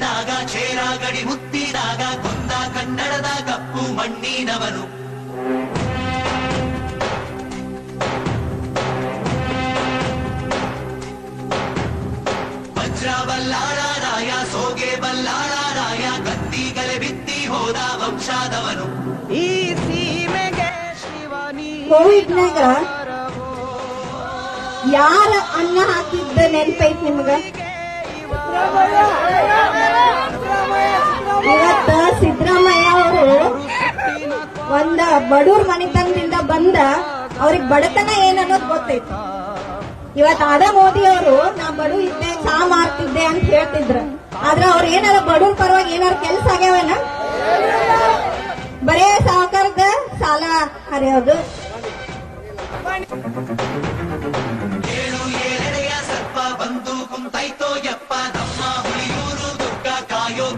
ಮುತ್ತಿದಾಗ ಚೇರ ಗಡಿ ಮುತ್ತಿದಾಗ ಕೊಂದ ಕನ್ನಡದ ಕಪ್ಪು ಮಣ್ಣಿನವನು. ವಜ್ರ ರಾಯ ಸೋಗೆ ಬಲ್ಲಾಳರಾಯ ಕತ್ತಿಗಲೆ ಬಿತ್ತಿ ಹೋದ ವಂಶಾದವನು. ಈ ಸೀಮೆಗೆ ಶಿವನಿ ಕೋವಿಡ್ನಾಗ ಯಾರ ಅನ್ನ ಹಾಕಿದ್ದ ನೆನ್ಪೈತ್ ನಿಮ್ಗ? ಒಂದ ಬಡೂರ್ ಮನೆತನದಿಂದ ಬಂದ ಅವ್ರಿಗೆ ಬಡತನ ಏನನ್ನೋದು ಗೊತ್ತೈತಿ ಇವತ್ ಅದ ಮೋದಿ ಅವರು, ನಾ ಬಡು ಇದ್ದೆ, ಚಾ ಮಾರ್ತಿದ್ದೆ ಅಂತ ಹೇಳ್ತಿದ್ರ. ಆದ್ರೆ ಅವ್ರ ಏನಾರ ಬಡೂರ್ ಪರವಾಗಿ ಏನಾರ ಕೆಲ್ಸ ಆಗ್ಯಾವೇನ? ಬರೇ ಸಾವುಕಾರದ ಸಾಲ ಹರಿಯೋದು. ಬಂದು ಕುಂತೈತೋ ಯಪ್ಪ, ನಮ್ಮ ಹುಳಿಯೂರು ದುರ್ಗ ಕಾಯೋ